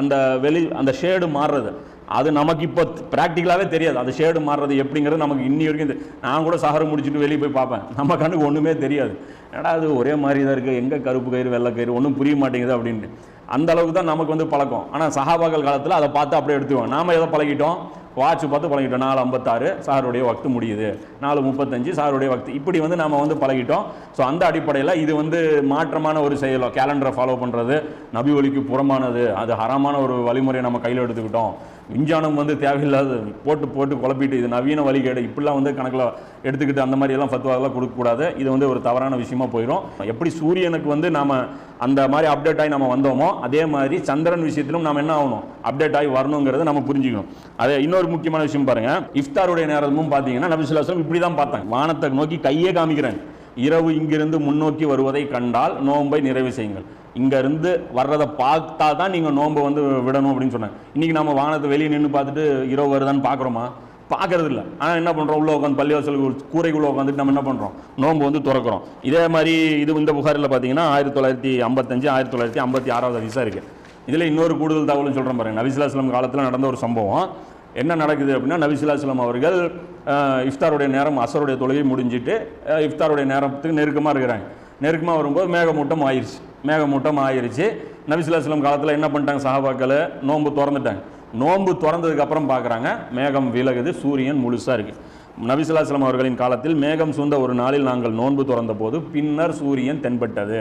அந்த வெளி அந்த ஷேடு மாறுறது. அது நமக்கு இப்போ ப்ராக்டிக்கலாகவே தெரியாது. அந்த ஷேடு மாறுறது எப்படிங்கிறது நமக்கு இன்னி வரைக்கும் நான் கூட சகரம் முடிச்சுட்டு வெளியே போய் பார்ப்பேன். நம்ம கண்ணுக்கு ஒன்றுமே தெரியாது. ஏடா அது ஒரே மாதிரி தான் இருக்குது எங்கே கருப்பு கயிறு வெள்ளை கயிறு? ஒன்றும் புரிய மாட்டேங்குது அப்படின்ட்டு. அந்த அளவுக்கு தான் நமக்கு வந்து பழக்கம். ஆனால் சகாபாக்கள் காலத்தில் அதை பார்த்து அப்படியே எடுத்துவோம் நாம எதை பழகிட்டோம். வாட்ச் பார்த்து பழகிட்டோம். நாலு ஐம்பத்தாறு சாருடைய வக்து முடியுது. நாலு முப்பத்தஞ்சு சாருடைய வக்து. இப்படி வந்து நம்ம வந்து பழகிட்டோம். ஸோ அந்த அடிப்படையில் இது வந்து மாற்றமான ஒரு செயலோ கேலண்டரை ஃபாலோ பண்ணுறது நபி ஒலிக்கு புறமானது அது ஹரமான ஒரு வழிமுறையை நம்ம கையில் எடுத்துக்கிட்டோம். விஞ்ஞானம் வந்து தேவையில்லாத போட்டு போட்டு குழப்பிட்டு இது நவீன வழிகேடு இப்படிலாம் வந்து கணக்கில் எடுத்துக்கிட்டு அந்த மாதிரி எல்லாம் கொடுக்கக்கூடாது. இது வந்து ஒரு தவறான விஷயமா போயிடும் எப்படி சூரியனுக்கு வந்து நாம் அந்த மாதிரி அப்டேட் ஆகி நம்ம வந்தோமோ அதே மாதிரி சந்திரன் விஷயத்திலும் நம்ம என்ன ஆகணும்? அப்டேட் ஆகி வரணுங்கிறத நம்ம புரிஞ்சுக்கணும். அதே இன்னொரு முக்கியமான விஷயம் பாருங்க. இஃப்தாருடைய நேரமும் பார்த்தீங்கன்னா நபி இப்படி தான் பார்த்தாங்க. வானத்தை நோக்கி கையே காமிக்கிறாங்க இரவு இங்கிருந்து முன்னோக்கி வருவதை கண்டால் நோன்பை நிறைவு செய்யுங்கள். இங்கேருந்து வர்றதை பார்த்தா தான் நீங்கள் நோன்பை வந்து விடணும் அப்படின்னு சொன்னாங்க. இன்றைக்கி நம்ம வானத்தை வெளியே நின்று பார்த்துட்டு இரவு வருதான்னு பார்க்குறோமா? பார்க்கறது இல்லை ஆனால் என்ன பண்ணுறோம் உள்ள உட்காந்து பள்ளிவாசலுக்கு கூரைக்குள்ளே உட்காந்துட்டு நம்ம என்ன பண்ணுறோம் நோன்பு வந்து திறக்கிறோம். இதே மாதிரி இது இந்த புகாரில் பார்த்தீங்கன்னா ஆயிரத்தி தொள்ளாயிரத்தி ஐம்பத்தஞ்சு ஆயிரத்தி தொள்ளாயிரத்தி ஐம்பத்தி ஆறாவது அதிசா இருக்குது இதில் இன்னொரு கூடுதல் தகவலும் சொல்கிறேன் பாருங்கள் நபிசுல்லாஸ்லம் காலத்தில் நடந்த ஒரு சம்பவம். என்ன நடக்குது அப்படின்னா நபிசுல்லாஸ்லம் அவர்கள் இஃப்தாருடைய நேரம் அசருடைய தொழுகை முடிஞ்சிட்டு இஃப்தாருடைய நேரத்துக்கு நெருக்கமாக இருக்கிறாங்க. நெருக்கமாக வரும்போது மேகமூட்டம் ஆயிருச்சு. மேகமூட்டம் ஆயிருச்சு. நபிசுல்லாஸ்லம் காலத்தில் என்ன பண்ணிட்டாங்க சஹாபாக்கள்? நோன்பு திறந்துட்டாங்க. நோன்பு திறந்ததுக்கப்புறம் பார்க்குறாங்க மேகம் விலகுது சூரியன் முழுசாக இருக்குது நபிசுல்லாஸ்லம் அவர்களின் காலத்தில் மேகம் சூழ்ந்த ஒரு நாளில் நாங்கள் நோன்பு திறந்த போது பின்னர் சூரியன் தென்பட்டது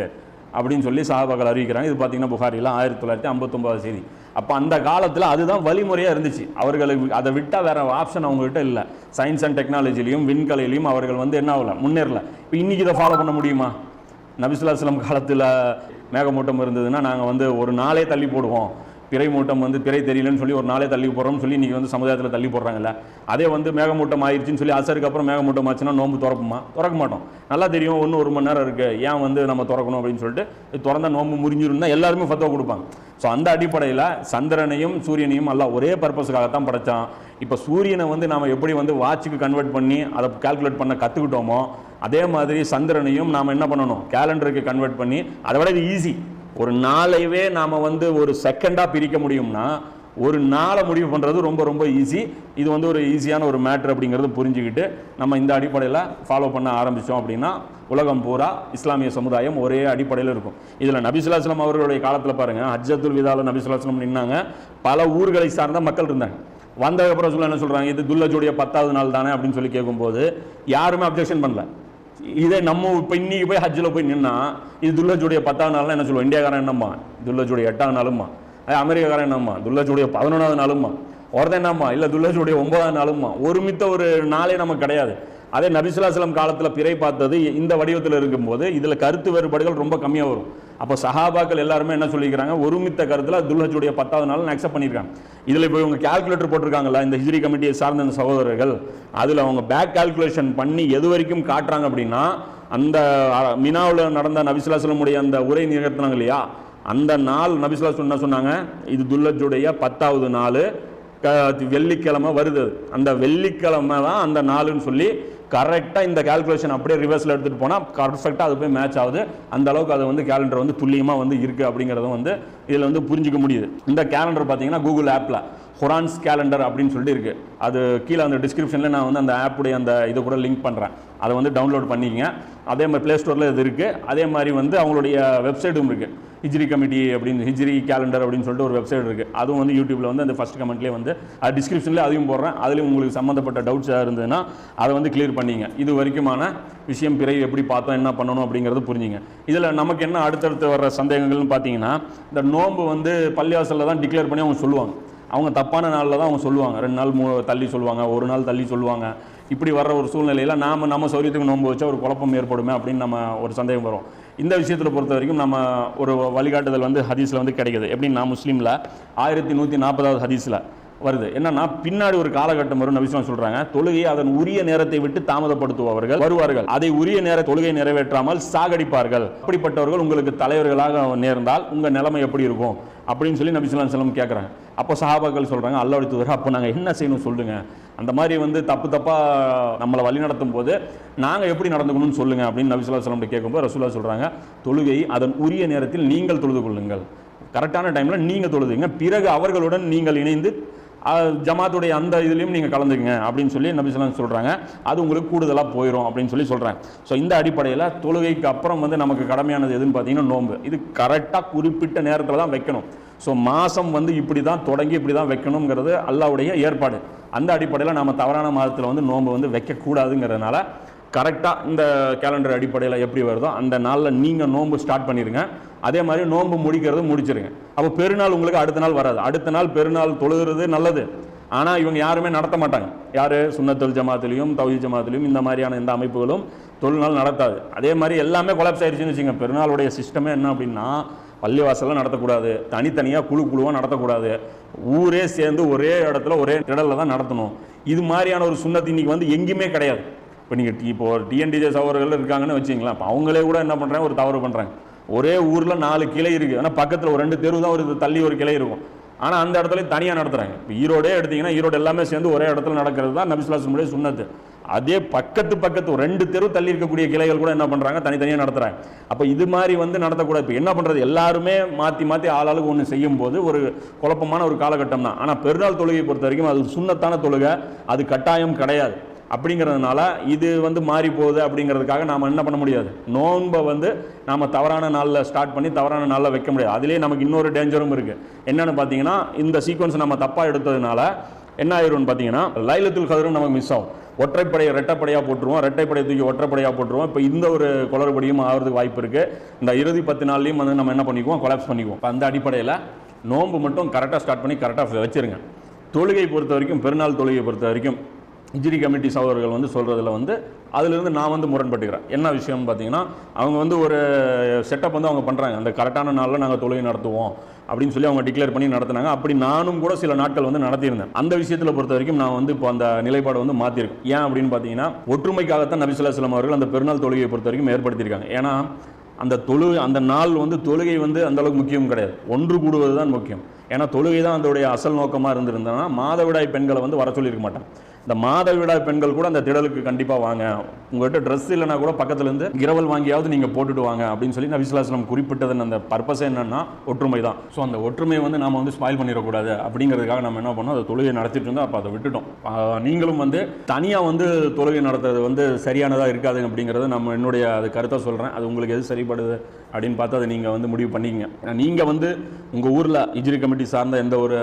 அப்படின்னு சொல்லி சஹாபாக்கள் அறிவிக்கிறாங்க. இது பார்த்தீங்கன்னா புகாரியில் ஆயிரத்தி தொள்ளாயிரத்தி ஐம்பத்தொம்பது செய்தி. அப்போ அந்த காலத்தில் அதுதான் வழிமுறையாக இருந்துச்சு. அவர்களுக்கு அதை விட்டால் வேற ஆப்ஷன் அவங்ககிட்ட இல்லை. சயின்ஸ் அண்ட் டெக்னாலஜிலையும் விண்கலையிலையும் அவர்கள் வந்து என்ன ஆகல? முன்னேறல. இப்போ இன்னைக்கு இதை ஃபாலோ பண்ண முடியுமா? நபிசுல்லாஸ்லம் காலத்தில் மேகமூட்டம் இருந்ததுன்னா நாங்கள் வந்து ஒரு நாளே தள்ளி போடுவோம். பிறை மூட்டம் வந்து பிறை தெரியலன்னு சொல்லி ஒரு நாளே தள்ளி போடுறோம்னு சொல்லி இன்றைக்கி வந்து சமுதாயத்தில் தள்ளி போடுறாங்கல்ல. அதே வந்து மேகமூட்டம் ஆயிடுச்சுன்னு சொல்லி அசருக்கு அப்புறம் மேகமூட்டம் ஆச்சுன்னா நோன்பு திறப்புமா? திறக்க மாட்டோம். நல்லா தெரியும் ஒன்று ஒரு மணி நேரம் இருக்குது ஏன் வந்து நம்ம திறக்கணும் அப்படின்னு சொல்லிட்டு திறந்த நோம்பு நோன்பு முறிஞ்சிருந்தா எல்லாருமே ஃபத்தோ கொடுப்பாங்க. ஸோ அந்த அடிப்படையில் சந்திரனையும் சூரியனையும் எல்லாம் ஒரே பர்பஸுக்காகத்தான் படைச்சான். இப்போ சூரியனை வந்து நாம் எப்படி வந்து வாட்சுக்கு கன்வெர்ட் பண்ணி அதை கால்குலேட் பண்ண கற்றுக்கிட்டோமோ அதே மாதிரி சந்திரனையும் நாம் என்ன பண்ணணும்? கேலண்டருக்கு கன்வெர்ட் பண்ணி அதை விட இது ஈஸி ஒரு நாளையவே நாம் வந்து ஒரு செகண்டாக பிரிக்க முடியும்னா ஒரு நாளை முடிவு பண்ணுறது ரொம்ப ரொம்ப ஈஸி இது வந்து ஒரு ஈஸியான ஒரு மேட்ரு அப்படிங்கிறது புரிஞ்சுக்கிட்டு நம்ம இந்த அடிப்படையில் ஃபாலோ பண்ண ஆரம்பித்தோம் அப்படின்னா உலகம் பூரா இஸ்லாமிய சமுதாயம் ஒரே அடிப்படையில் இருக்கும். இதில் நபிசுல்லாஸ்லாம் அவர்களுடைய காலத்தில் பாருங்கள் ஹஜ்ஜத்துல் விதாவில் நபிசுல்லாஸ்லாம் நின்னாங்க. பல ஊர்களை சார்ந்த மக்கள் இருந்தாங்க. வந்ததுக்கப்புறம் சொல்ல என்ன சொல்கிறாங்க இது துல்லஜோடைய பத்தாவது நாள் தானே அப்படின்னு சொல்லி கேட்கும்போது யாருமே அப்ஜெக்ஷன் பண்ணல. இதே நம்ம இப்போ இன்னைக்கு போய் ஹஜ்ஜில் போய் நின்னா இது துல்லஜுடைய பத்தாவது நாள்லாம் என்ன சொல்லுவோம்? இந்தியாக்காரன் என்னம்மா? துல்லஜுடைய எட்டாவது நாளும்மா. அது அமெரிக்காக்காரன் என்னம்மா துல்லஜுடைய பதினொன்றாவது நாளும்மா. ஒருத்தன் என்னம்மா இல்லை துல்லஜுடைய ஒன்பதாவது நாளும்மா. ஒருமித்த ஒரு நாளே நமக்கு கிடையாது. அதே நபிசுலாசலம் காலத்தில் பிறை பார்த்தது இந்த வடிவத்தில் இருக்கும்போது இதில் கருத்து வேறுபாடுகள் ரொம்ப கம்மியாக வரும். அப்போ சஹாபாக்கள் எல்லாருமே என்ன சொல்லிக்கிறாங்க? ஒருமித்த கருத்தில் துல்ஹஜுடைய பத்தாவது நாள் அக்செப்ட் பண்ணியிருக்காங்க இதில் இப்போ இவங்க கால்குலேட்டர் போட்டிருக்காங்களா இந்த ஹிஜ்ரி கமிட்டியை சார்ந்த இந்த சகோதரர்கள் அதில் அவங்க பேக் கால்குலேஷன் பண்ணி எது வரைக்கும் காட்டுறாங்க அப்படின்னா அந்த மினாவில் நடந்த நபிசுலாசலமுடைய அந்த உரை நிகழ்த்தினாங்க இல்லையா? அந்த நாள் நபிசுல்லா என்ன சொன்னாங்க? இது துல்லஜுடைய பத்தாவது நாள். க- வெள்ளிக்கிழமை வருது. அந்த வெள்ளிக்கிழமை தான் அந்த நாளுன்னு சொல்லி கரெக்டாக இந்த கால்குலேஷன் அப்படியே ரிவர்ஸில் எடுத்துகிட்டு போனால் பர்ஃபெக்டாக அது போய் மேட்ச் ஆகுது. அந்த அளவுக்கு அது வந்து கேலண்டர் வந்து துல்லியமாக வந்து இருக்குது அப்படிங்கிறத வந்து இதில் வந்து புரிஞ்சுக்க முடியுது. இந்த கேலண்டர் பார்த்தீங்கன்னா கூகுள் ஆப்பில் ஹொரான்ஸ் கேலண்டர் அப்படின்னு சொல்லிட்டு இருக்குது அது கீழே அந்த டிஸ்கிரிப்ஷனில் நான் வந்து அந்த ஆப்புடைய அந்த இதை கூட லிங்க் பண்ணுறேன் அதை வந்து டவுன்லோட் பண்ணிக்கங்க. அதே மாதிரி ப்ளே ஸ்டோரில் இது இருக்குது அதே மாதிரி வந்து அவங்களுடைய வெப்சைட்டும் இருக்குது ஹிஜ்ரி கமிட்டி அப்படின்னு ஹிஜ்ரி கேலண்டர் அப்படின்னு சொல்லிட்டு ஒரு வெப்சைட் இருக்குது அதுவும் வந்து யூடியூப்பில் வந்து அந்த ஃபஸ்ட் கமெண்ட்லேயே வந்து அது டிஸ்கிரிப்ஷனில் அதையும் போடுறேன். அதுலேயும் உங்களுக்கு சம்மந்தப்பட்ட டவுட்ஸாக இருந்ததுன்னா அதை வந்து கிளியர் பண்ணிங்க. இது வரைக்குமான விஷயம் பிறகு எப்படி பார்த்தோம் என்ன பண்ணணும் அப்படிங்கிறது புரிஞ்சுங்க. இதில் நமக்கு என்ன அடுத்தடுத்து வர்ற சந்தேகங்கள்னு பார்த்தீங்கன்னா இந்த நோன்பு வந்து பள்ளிவாசலில் தான் டிக்ளேர் பண்ணி அவங்க சொல்லுவாங்க. அவங்க தப்பான நாளில் தான் அவங்க சொல்லுவாங்க. ரெண்டு நாள் மூ தள்ளி சொல்லுவாங்க ஒரு நாள் தள்ளி சொல்லுவாங்க. இப்படி வர்ற ஒரு சூழ்நிலையில் நாம நம்ம சௌரியத்துக்கு நோன்பு வச்சா ஒரு குழப்பம் ஏற்படுமே அப்படின்னு நம்ம ஒரு சந்தேகம் வரும். இந்த விஷயத்தில் பொறுத்த வரைக்கும் நம்ம ஒரு வழிகாட்டுதல் வந்து ஹதீஸில் வந்து கிடைக்குது. எப்படின்னா முஸ்லீமில் ஆயிரத்தி நூற்றி நாற்பதாவது ஹதீஸில் வருது. என்னன்னா பின்னாடி ஒரு காலகட்டம் வரும் நபிஸ்லாம் சொல்றாங்க. தொழுகையை அதன் உரிய நேரத்தை விட்டு தாமதப்படுத்துபவர்கள் வருவார்கள். அதை உரிய நேர தொழுகை நிறைவேற்றாமல் சாகடிப்பார்கள். அப்படிப்பட்டவர்கள் உங்களுக்கு தலைவர்களாக நேர்ந்தால் உங்க நிலைமை எப்படி இருக்கும்? அப்படின்னு சொல்லி நபிசுல்லாம் செல்லம் கேட்குறாங்க அப்போ சஹாபாக்கள் சொல்கிறாங்க அல்லாவுடைய தூதர் அப்போ நாங்கள் என்ன செய்யணும் சொல்லுங்க. அந்த மாதிரி வந்து தப்பு தப்பாக நம்மளை வழி நடத்தும் போது நாங்கள் எப்படி நடந்துக்கணும்னு சொல்லுங்க அப்படின்னு நபிசுல்லா சொல்லம் கேட்கும்போது ரசூல்லா சொல்கிறாங்க தொழுகை அதன் உரிய நேரத்தில் நீங்கள் தொழுது கொள்ளுங்கள். கரெக்டான டைமில் நீங்கள் தொழுதுங்க. பிறகு அவர்களுடன் நீங்கள் இணைந்து ஜமாத்துடைய அந்த இதுலேயும் நீங்கள் கலந்துக்குங்க அப்படின்னு சொல்லி நபிசலாம் சொல்கிறாங்க அது உங்களுக்கு கூடுதலாக போயிடும் அப்படின்னு சொல்லி சொல்கிறாங்க ஸோ இந்த அடிப்படையில் தொழுகைக்கு அப்புறம் வந்து நமக்கு கடமையானது எதுன்னு பார்த்தீங்கன்னா நோன்பு. இது கரெக்டாக குறிப்பிட்ட நேரத்தில் தான் வைக்கணும். ஸோ மாதம் வந்து இப்படி தான் தொடங்கி இப்படி தான் வைக்கணுங்கிறது அல்லாவுடைய ஏற்பாடு. அந்த அடிப்படையில் நம்ம தவறான மாதத்தில் வந்து நோன்பு வந்து வைக்கக்கூடாதுங்கிறதுனால கரெக்டாக இந்த கேலண்டர் அடிப்படையில் எப்படி வருதோ அந்த நாளில் நீங்கள் நோன்பு ஸ்டார்ட் பண்ணிடுங்க அதே மாதிரி நோன்பு முடிக்கிறது முடிச்சிருங்க. அப்போ பெருநாள் உங்களுக்கு அடுத்த நாள் வராது. அடுத்த நாள் பெருநாள் தொழுகிறது நல்லது. ஆனால் இவங்க யாருமே நடத்த மாட்டாங்க. யார்? சுன்னத்தொல் ஜமாத்திலையும் தௌஹி ஜமாத்திலையும் இந்த மாதிரியான எந்த அமைப்புகளும் தொழுநாள் நடத்தாது. அதே மாதிரி எல்லாமே கொலாப்ஸ் ஆயிடுச்சுன்னு வச்சுங்க பெருநாளுடைய சிஸ்டமே என்ன அப்படின்னா பள்ளிவாசலில் நடத்தக்கூடாது. தனித்தனியாக குழு குழுவாக நடத்தக்கூடாது. ஊரே சேர்ந்து ஒரே இடத்துல ஒரே திடலில் தான் நடத்தணும். இது மாதிரியான ஒரு சுண்ணத்து இன்றைக்கி வந்து எங்கேயுமே கிடையாது. இப்போ நீங்கள் இப்போ டிஎன்டிஜே சகோதரர்கள் இருக்காங்கன்னு வச்சிங்களேன் இப்போ அவங்களே கூட என்ன பண்ணுறாங்க ஒரு தவறு பண்ணுறாங்க ஒரே ஊரில் நாலு கிளை இருக்குது ஆனால் பக்கத்தில் ஒரு ரெண்டு தெரு தான் ஒரு தள்ளி ஒரு கிளை இருக்கும். ஆனால் அந்த இடத்துல தனியாக நடத்துகிறாங்க இப்போ ஈரோடே எடுத்தீங்கன்னா ஈரோடு எல்லாமே சேர்ந்து ஒரே இடத்துல நடக்கிறது தான் நபிசுல்லாசனுடைய சுண்ணத்து அதே பக்கத்து பக்கத்து ரெண்டு தெரு தள்ளி இருக்கக்கூடிய கிளைகள் கூட என்ன பண்ணுறாங்க தனித்தனியாக நடத்துகிறாங்க அப்போ இது மாதிரி வந்து நடத்தக்கூடாது. இப்போ என்ன பண்ணுறது எல்லாருமே மாற்றி மாற்றி ஆளாளுக்கு ஒன்று செய்யும் போது ஒரு குழப்பமான ஒரு காலகட்டம் தான். ஆனால் பெருநாள் தொழுகையை பொறுத்த வரைக்கும் அது சுண்ணத்தான தொழுகை. அது கட்டாயம் கிடையாது. அப்படிங்கிறதுனால இது வந்து மாறி போகுது அப்படிங்கிறதுக்காக நாம் என்ன பண்ண முடியாது? நோன்பை வந்து நாம் தவறான நாளில் ஸ்டார்ட் பண்ணி தவறான நாளில் வைக்க முடியாது. அதிலே நமக்கு இன்னொரு டேஞ்சரும் இருக்குது என்னென்னு பார்த்தீங்கன்னா இந்த சீக்வன்ஸ் நம்ம தப்பாக எடுத்ததுனால என்ன ஆயிரும்னு பார்த்தீங்கன்னா லைலத்துல் கதரும் நமக்கு மிஸ் ஆகும். ஒற்றைப்படையை ரெட்டைப்படையாக போட்டுருவோம். ரெட்டைப்படையை தூக்கி ஒற்றைப்படையாக போட்டுருவோம். இப்போ இந்த ஒரு குளறுபடியும் ஆகிறதுக்கு வாய்ப்பு இருக்குது இந்த இறுதி பத்து நாள்லையும் வந்து நம்ம என்ன பண்ணிக்குவோம்? கொலாப்ஸ் பண்ணிக்குவோம். இப்போ அந்த அடிப்படையில் நோன்பு மட்டும் கரெக்டாக ஸ்டார்ட் பண்ணி கரெக்டாக வச்சிருங்க. தொழுகை பொறுத்த வரைக்கும் பெருநாள் தொழுகை பொறுத்த வரைக்கும் ஹிஜ்ரி கமிட்டி சகோதரர்கள் வந்து சொல்கிறதுல வந்து அதிலிருந்து நான் வந்து முரண்பட்டுக்கிறேன். என்ன விஷயம்னு பார்த்தீங்கன்னா அவங்க வந்து ஒரு செட்டப் வந்து அவங்க பண்ணுறாங்க அந்த கரெக்டான நாளில் நாங்கள் தொழுகை நடத்துவோம் அப்படின்னு சொல்லி அவங்க டிக்ளேர் பண்ணி நடத்துனாங்க. அப்படி நானும் கூட சில நாட்கள் வந்து நடத்தியிருந்தேன். அந்த விஷயத்தில் பொறுத்த வரைக்கும் நான் வந்து இப்போ அந்த நிலைப்பாடு வந்து மாற்றிருக்கேன் ஏன் அப்படின்னு பார்த்தீங்கன்னா ஒற்றுமைக்காகத்தான் நபிசுல்லாஸ்லாம் அவர்கள் அந்த பெருநாள் தொழுகையை பொறுத்த வரைக்கும் ஏற்படுத்தியிருக்காங்க. ஏன்னா அந்த தொழு அந்த நாள் வந்து தொழுகை வந்து அந்தளவுக்கு முக்கியம் கிடையாது. ஒன்று கூடுவது தான் முக்கியம். ஏன்னா தொழுகை தான் அதோடைய அசல் நோக்கமாக இருந்திருந்தேன்னா மாதவிடாய் பெண்களை வந்து வர சொல்லியிருக்க மாட்டேன் இந்த மாதவிடா பெண்கள் கூட அந்த திடலுக்கு கண்டிப்பாக வாங்க. உங்கள்கிட்ட ட்ரெஸ் இல்லைனா கூட பக்கத்துலேருந்து இரவல் வாங்கியாவது நீங்கள் போட்டுட்டு வாங்க அப்படின்னு சொல்லி நபிசுல்லாஸ்லம் குறிப்பிட்டதன் அந்த பர்பஸ் என்னன்னா ஒற்றுமை தான் ஸோ அந்த ஒற்றுமையை வந்து நாம் வந்து ஸ்பாயில் பண்ணிடக்கூடாது அப்படிங்கிறதுக்காக நம்ம என்ன பண்ணோம்? அந்த தொழுகை நடத்திட்டு இருந்தோம். அப்போ அதை விட்டுட்டோம். நீங்களும் வந்து தனியாக வந்து தொழுகை நடத்துறது வந்து சரியானதாக இருக்காது அப்படிங்கிறது நம்ம என்னுடைய அது கருத்தை சொல்கிறேன் அது உங்களுக்கு எது சரிப்படுது அப்படின்னு பார்த்து அதை நீங்கள் வந்து முடிவு பண்ணிக்கங்க. ஏன்னா நீங்கள் வந்து உங்கள் ஊரில் இஜ்ரி கமிட்டி சார்ந்த எந்த ஒரு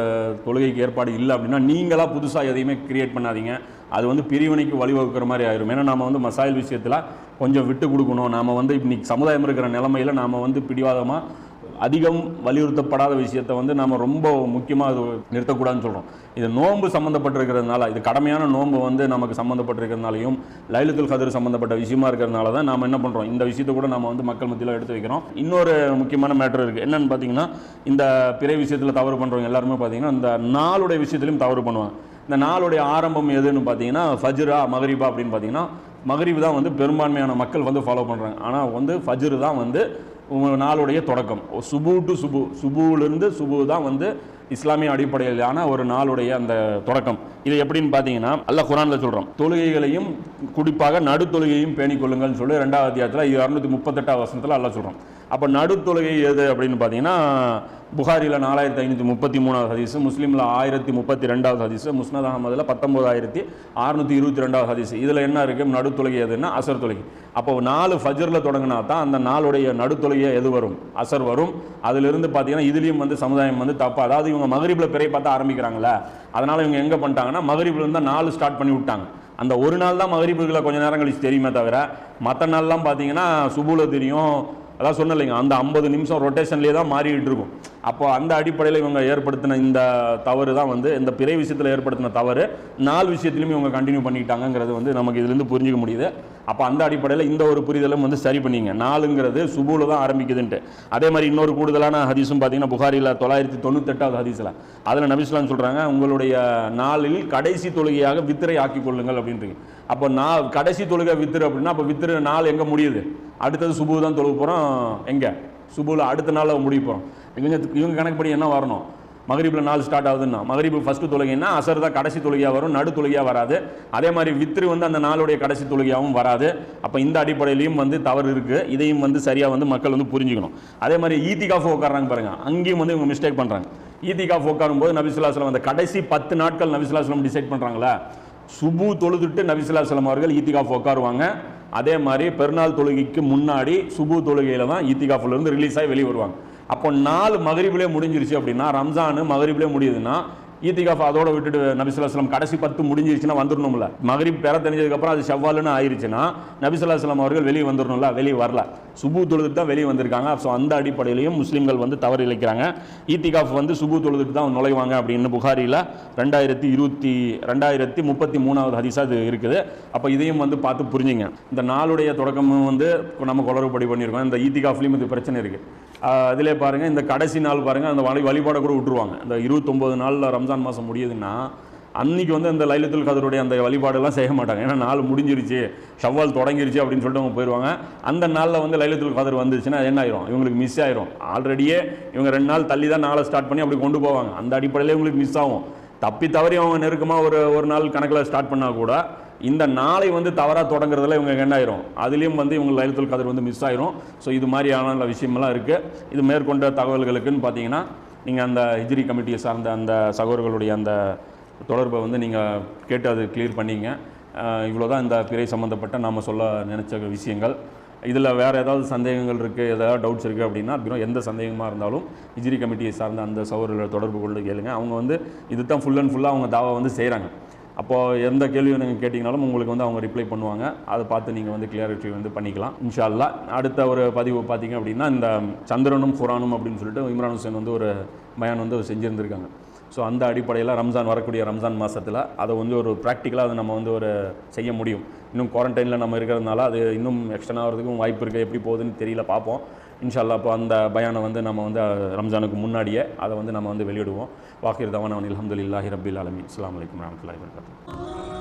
தொழுகைக்கு ஏற்பாடு இல்லை அப்படின்னா நீங்களாக புதுசாக எதையுமே கிரியேட் பண்ணாதீங்க. அது வந்து பிரிவினைக்கு வழிவகுக்கிற மாதிரி ஆயிரும். ஏன்னா நாம வந்து மசாயில் விஷயத்தில் கொஞ்சம் விட்டு கொடுக்கணும். நாம வந்து இன்னைக்கு சமுதாயம் இருக்கிற நிலமையில நாம வந்து பிடிவாதமாக அதிகம் வலியுறுத்தப்படாத விஷயத்தை வந்து நாம் ரொம்ப முக்கியமாக அது நிறுத்தக்கூடாதுன்னு சொல்கிறோம் இது நோன்பு சம்மந்தப்பட்டிருக்கிறதுனால இது கடமையான நோன்பு வந்து நமக்கு சம்மந்தப்பட்டிருக்கிறதுனாலையும் லைலத்துல் கதிர் சம்மந்தப்பட்ட விஷயமா இருக்கிறதுனால தான் நாம் என்ன பண்ணுறோம் இந்த விஷயத்தை கூட நம்ம வந்து மக்கள் மத்தியில் எடுத்து வைக்கிறோம். இன்னொரு முக்கியமான மேட்டர் இருக்குது என்னன்னு பார்த்தீங்கன்னா இந்த பிறை விஷயத்தில் தவறு பண்ணுறவங்க எல்லாருமே பார்த்தீங்கன்னா இந்த நாளுடைய விஷயத்துலையும் தவறு பண்ணுவாங்க. இந்த நாளுடைய ஆரம்பம் எதுன்னு பார்த்தீங்கன்னா ஃபஜ்ரா மகரிபா அப்படின்னு பார்த்தீங்கன்னா மகரிப் தான் வந்து பெரும்பான்மையான மக்கள் வந்து ஃபாலோ பண்ணுறாங்க ஆனால் வந்து ஃபஜ்ரு தான் வந்து உங்கள் நாளுடைய தொடக்கம். சுபு டு சுபு. சுபுவிலிருந்து சுபு தான் வந்து இஸ்லாமிய அடிப்படையிலான ஒரு நாளுடைய அந்த தொடக்கம். இது எப்படின்னு பார்த்தீங்கன்னா அல்ல குரானில் சொல்கிறோம் தொழுகைகளையும் குறிப்பாக நடு தொழுகையும் பேணிக்கொள்ளுங்கள்னு சொல்லி ரெண்டாவது அத்தியாயத்தில் இரநூத்தி முப்பத்தெட்டாவது வசனத்தில் அல்ல சொல்கிறோம் அப்போ நடுத்தொழுகை எது அப்படின்னு பார்த்தீங்கன்னா புகாரில் நாலாயிரத்தி ஐநூற்றி முப்பத்தி மூணாவது ஹதீஸு முஸ்லீமில் ஆயிரத்தி முப்பத்தி ரெண்டாவது ஹதீஸு முஸ்னத் அகமதில் பத்தொம்போதாயிரத்தி அறுநூற்றி இருபத்தி ரெண்டாவது ஹதீஸ். இதில் என்ன இருக்குது நடுத்தொழுகை எதுன்னா அசர் தொழுகை. அப்போ நாலு ஃபஜ்ரில் தொடங்கினா தான் அந்த நாளுடைய நடுத்தொழுகையை எது வரும்? அசர் வரும். அதிலிருந்து பார்த்தீங்கன்னா இதுலேயும் வந்து சமுதாயம் வந்து தப்பாக அதாவது இவங்க மகரிபில் பிறை பார்த்தா ஆரம்பிக்கிறாங்களே அதனால் இவங்க எங்கே பண்ணிட்டாங்கன்னா மகரிபில் இருந்தால் நாலு ஸ்டார்ட் பண்ணி விட்டாங்க. அந்த ஒரு நாள் தான் மகரிபுகளை கொஞ்சம் நேரம் கழிச்சு தெரியுமே தவிர மற்ற நாள்லாம் பார்த்தீங்கன்னா சுபுல தெரியும் அதான் சொன்ன இல்லைங்க அந்த ஐம்பது நிமிஷம் ரொட்டேஷன்லேயே தான் மாறிட்டு இருக்கும். அப்போ அந்த அடிப்படையில் இவங்க ஏற்படுத்தின இந்த தவறு தான் வந்து இந்த பிறை விஷயத்தில் ஏற்படுத்தின தவறு. நாலு விஷயத்திலுமே இவங்க கண்டினியூ பண்ணிட்டாங்கங்கிறது வந்து நமக்கு இதுலேருந்து புரிஞ்சிக்க முடியுது. அப்போ அந்த அடிப்படையில் இந்த ஒரு புரிதலும் வந்து சரி பண்ணிங்க. நாலுங்கிறது சுபூல தான் ஆரம்பிக்குதுன்ட்டு. அதே மாதிரி இன்னொரு கூடுதலான ஹதீஸும் பார்த்தீங்கன்னா புகாரில் தொள்ளாயிரத்தி தொண்ணூத்தெட்டாவது ஹதீஸில். அதில் நபிஸ்லாம் சொல்கிறாங்க உங்களுடைய நாளில் கடைசி தொழுகையாக வித்திரை ஆக்கி கொள்ளுங்கள் அப்படின்றீங்க அப்போ நான் கடைசி தொழுகை வித்திரு அப்படின்னா அப்போ வித்திரு நாள் எங்கே முடியுது? அடுத்தது சுபு தான் தொழுக போகிறோம் எங்கே? சுபுல அடுத்த நாளில் முடிய போகிறோம் இவங்க இவங்க கணக்குப்படி என்ன வரணும்? மகரிபில் நாள் ஸ்டார்ட் ஆகுதுன்னா மகரிபு ஃபஸ்ட்டு தொழுகைன்னா அசர் தான் கடைசி தொழுகையாக வரும் நடு தொழுகையாக வராது. அதே மாதிரி வித்ரு வந்து அந்த நாளுடைய கடைசி தொழுகையாகவும் வராது. அப்போ இந்த அடிப்படையிலையும் வந்து தவறு இருக்குது இதையும் வந்து சரியாக வந்து மக்கள் வந்து புரிஞ்சுக்கணும். அதே மாதிரி ஈத்திகாஃப் உட்காராங்க பாருங்கள் அங்கேயும் வந்து இவங்க மிஸ்டேக் பண்ணுறாங்க ஈத்திகாஃப் உட்காரும்போது நபிசுல்லாஸ்லம் அந்த கடைசி பத்து நாட்கள் நபிசுல்லாஸ்லம் டிசைட் பண்ணுறாங்களா சுபு தொழுதுட்டு நபிசுல்லாஸ்லம் அவர்கள் ஈத்திகாஃப் உட்காருவாங்க அதே மாதிரி பெருநாள் தொழுகைக்கு முன்னாடி சுபு தொழுகையில் தான் ஈத்திகாஃப்ல இருந்து ரிலீஸ் ஆகி வெளியே வருவாங்க. அப்போ நாலு மகரிபிலே முடிஞ்சிருச்சு அப்படின்னா ரம்ஜானு மகரிபிலே முடியுதுன்னா ஈத்திகாஃப் அதோட விட்டுட்டு நபிசுல்லாஸ்லம் கடைசி பத்து முடிஞ்சிருச்சுன்னா வந்துடணும்ல மகரிப் பெற தெரிஞ்சதுக்கப்புறம் அது செவ்வாலுன்னு ஆயிருச்சுன்னா நபிசுல்லாஸ்லம் அவர்கள் வெளியே வந்துடணும்ல வெளியே வரல. சுபு தொழுதுட்டு தான் வெளியே வந்திருக்காங்க. ஸோ அந்த அடிப்படையிலையும் முஸ்லீம்கள் வந்து தவறு இழைக்கிறாங்க. ஈத்திகாஃப் வந்து சுபு தொழுதுட்டு தான் நுழைவாங்க அப்படின்னு புகாரியில் ரெண்டாயிரத்தி இருபத்தி ரெண்டாயிரத்தி முப்பத்தி மூணாவது ஹதிசா இது இருக்குது. அப்போ இதையும் வந்து பார்த்து புரிஞ்சுங்க. இந்த நாளுடைய தொடக்கமும் வந்து நம்ம குளறுபடி பண்ணியிருக்கோம். இந்த ஈத்திகாஃப்லேயும் இது பிரச்சனை இருக்குது அதிலே பாருங்கள் இந்த கடைசி நாள் பாருங்கள் அந்த வழி வழிபாடை கூட விட்டுருவாங்க. இந்த இருபத்தொம்போது நாளில் ரம்ஜான் மாதம் முடியுதுன்னா அன்றைக்கி வந்து அந்த லைலத்துல் கதருடைய அந்த வழிபாடெல்லாம் செய்ய மாட்டாங்க. ஏன்னா நாள் முடிஞ்சிருச்சு ஷவ்வால் தொடங்கிருச்சு அப்படின்னு சொல்லிட்டு அவங்க போயிடுவாங்க அந்த நாளில் வந்து லைலத்துல் கதர் வந்துருச்சுன்னா என்ன ஆயிரும்? இவங்களுக்கு மிஸ் ஆயிரும். ஆல்ரெடியே இவங்க ரெண்டு நாள் தள்ளி தான் நாளை ஸ்டார்ட் பண்ணி அப்படி கொண்டு போவாங்க. அந்த அடிப்படையிலே இவங்களுக்கு மிஸ் ஆகும். தப்பி தவறி அவங்க நெருக்கமாக ஒரு ஒரு நாள் கணக்கில் ஸ்டார்ட் பண்ணால் கூட இந்த நாளை வந்து தவறாக தொடங்குறதுல இவங்க என்ன அதுலேயும் வந்து இவங்க லைலத்துல் கதர் வந்து மிஸ் ஆயிரும். ஸோ இது மாதிரியான விஷயமெல்லாம் இருக்குது இது மேற்கொண்ட தகவல்களுக்குன்னு பார்த்தீங்கன்னா நீங்கள் அந்த ஹிஜ்ரி கமிட்டியை சார்ந்த அந்த சகோதரர்களுடைய அந்த தொடர்பை வந்து நீங்கள் கேட்டு அது கிளியர் பண்ணிங்க. இவ்வளோ தான் இந்த பிறை சம்மந்தப்பட்ட நாம் சொல்ல நினச்ச விஷயங்கள். இதில் வேறு ஏதாவது சந்தேகங்கள் இருக்குது ஏதாவது டவுட்ஸ் இருக்குது அப்படின்னா அப்படின்னா எந்த சந்தேகமாக இருந்தாலும் இஜிரி கமிட்டியை சார்ந்த அந்த சகோதரர்களை தொடர்பு கொண்டு கேளுங்க. அவங்க வந்து இது தான் ஃபுல் அண்ட் ஃபுல்லாக அவங்க தாவா வந்து செய்கிறாங்க அப்போது எந்த கேள்வியும் நீங்கள் கேட்டிங்கனாலும் உங்களுக்கு வந்து அவங்க ரிப்ளை பண்ணுவாங்க. அதை பார்த்து நீங்கள் வந்து கிளியாரிட்டி வந்து பண்ணிக்கலாம். இன்ஷா அடுத்த ஒரு பதிவு பார்த்தீங்க அப்படின்னா இந்த சந்திரனும் குரானும் அப்படின்னு சொல்லிட்டு இம்ரான் ஹுசேன் வந்து ஒரு பயான் வந்து செஞ்சுருந்துருக்காங்க. ஸோ அந்த அடிப்படையில் ரம்ஜான் வரக்கூடிய ரம்ஜான் மாதத்தில் அதை வந்து ஒரு ப்ராக்டிக்கலாக அதை நம்ம வந்து ஒரு செய்ய முடியும். இன்னும் குவாரண்டைனில் நம்ம இருக்கிறதுனால அது இன்னும் எக்ஸ்டர்ன் ஆகிறதுக்கும் வாய்ப்பு இருக்குது எப்படி போகுதுன்னு தெரியல பார்ப்போம். இன்ஷால்லா அப்போ அந்த பயானை வந்து நம்ம வந்து ரம்ஜானுக்கு முன்னாடியே அதை வந்து நம்ம வந்து வெளியிடுவோம். வாக்கிர் தவான் அலமதுல்லாஹி ரபில் அலமி இஸ்லாம் வலைக்கம் வரமத்துல வரகாத்து